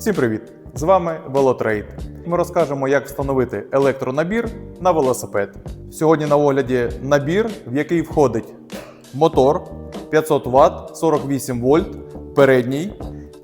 Всім привіт! З вами Велотрейд. Ми розкажемо, як встановити електронабір на велосипед. Сьогодні на огляді набір, в який входить мотор 500 Вт, 48 вольт, передній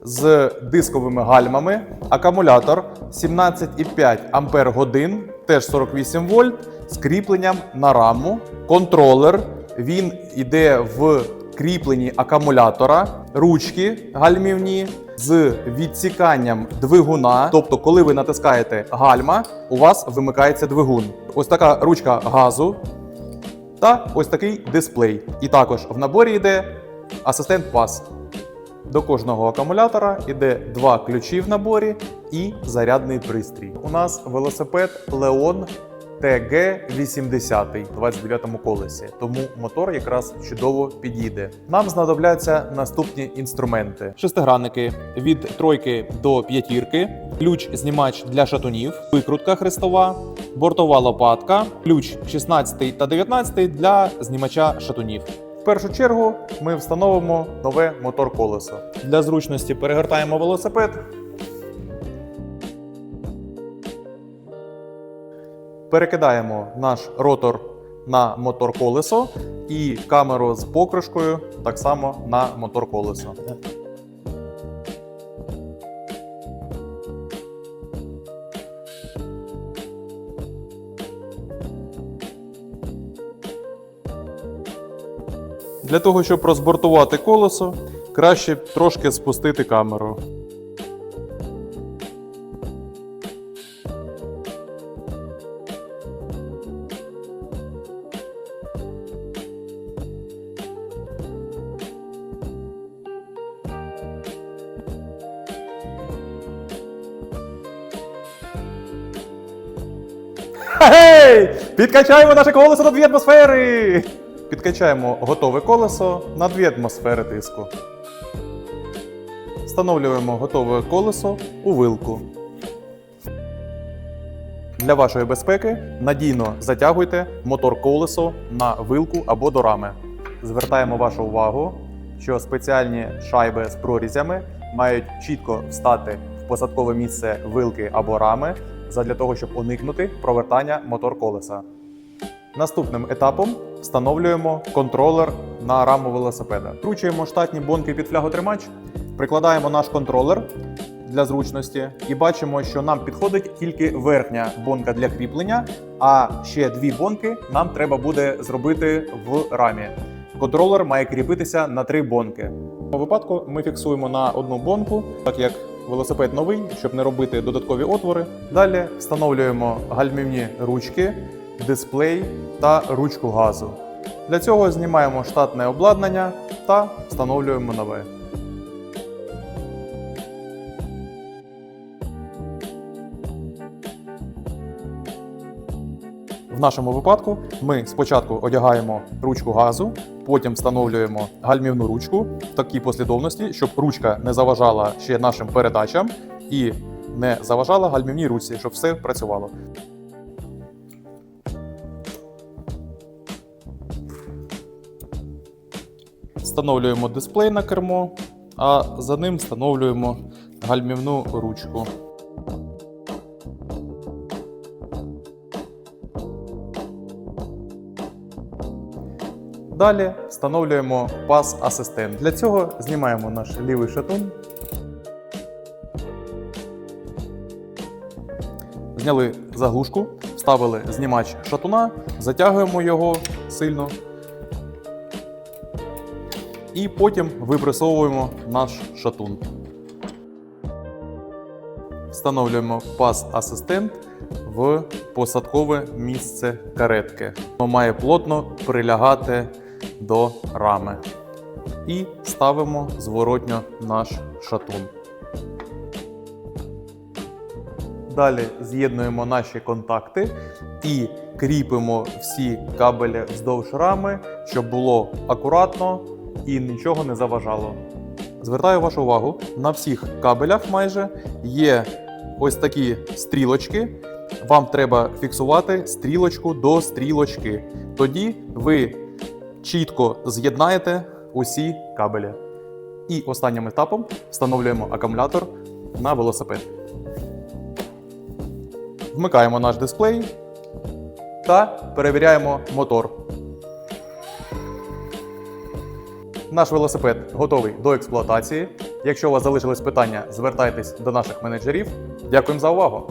з дисковими гальмами, акумулятор 17,5 Ампер годин, теж 48 вольт, з кріпленням на раму, контролер. Він іде в кріпленні акумулятора, ручки гальмівні з відсіканням двигуна. Тобто, коли ви натискаєте гальма, у вас вимикається двигун. Ось така ручка газу та ось такий дисплей. І також в наборі йде асистент пас. До кожного акумулятора йде два ключі в наборі і зарядний пристрій. У нас велосипед Leon TG80 в 29-му колесі, тому мотор якраз чудово підійде. Нам знадобляться наступні інструменти: шестигранники від тройки до п'ятірки, ключ-знімач для шатунів, викрутка хрестова, бортова лопатка, ключ 16 та 19 для знімача шатунів. В першу чергу ми встановимо нове мотор колесо. Для зручності перегортаємо велосипед. Перекидаємо наш ротор на мотор колесо і камеру з покришкою так само на мотор колесо. Для того, щоб розбортувати колесо, краще трошки спустити камеру. Гей! Підкачаємо наше колесо на 2 атмосфери! Підкачаємо готове колесо на 2 атмосфери тиску. Встановлюємо готове колесо у вилку. Для вашої безпеки надійно затягуйте мотор колесо на вилку або до рами. Звертаємо вашу увагу, що спеціальні шайби з прорізями мають чітко встати в посадкове місце вилки або рами задля того, щоб уникнути провертання мотор колеса. Наступним етапом встановлюємо контролер на раму велосипеда. Вкручуємо штатні бонки під фляготримач, прикладаємо наш контролер для зручності і бачимо, що нам підходить тільки верхня бонка для кріплення, а ще дві бонки нам треба буде зробити в рамі. Контролер має кріпитися на три бонки. У випадку ми фіксуємо на одну бонку, так як велосипед новий, щоб не робити додаткові отвори. Далі встановлюємо гальмівні ручки, дисплей та ручку газу. Для цього знімаємо штатне обладнання та встановлюємо нове. В нашому випадку ми спочатку одягаємо ручку газу, потім встановлюємо гальмівну ручку в такій послідовності, щоб ручка не заважала ще нашим передачам і не заважала гальмівній ручці, щоб все працювало. Встановлюємо дисплей на кермо, а за ним встановлюємо гальмівну ручку. Далі встановлюємо пас асистент. Для цього знімаємо наш лівий шатун. Зняли заглушку, вставили знімач шатуна, затягуємо його сильно. І потім випресовуємо наш шатун. Встановлюємо пас асистент в посадкове місце каретки. Воно має плотно прилягати до рами. І ставимо зворотньо наш шатун. Далі з'єднуємо наші контакти і кріпимо всі кабелі вздовж рами, щоб було акуратно і нічого не заважало. Звертаю вашу увагу, на всіх кабелях майже є ось такі стрілочки. Вам треба фіксувати стрілочку до стрілочки. Тоді ви чітко з'єднаєте усі кабелі. І останнім етапом встановлюємо акумулятор на велосипед. Вмикаємо наш дисплей та перевіряємо мотор. Наш велосипед готовий до експлуатації. Якщо у вас залишились питання, звертайтесь до наших менеджерів. Дякуємо за увагу!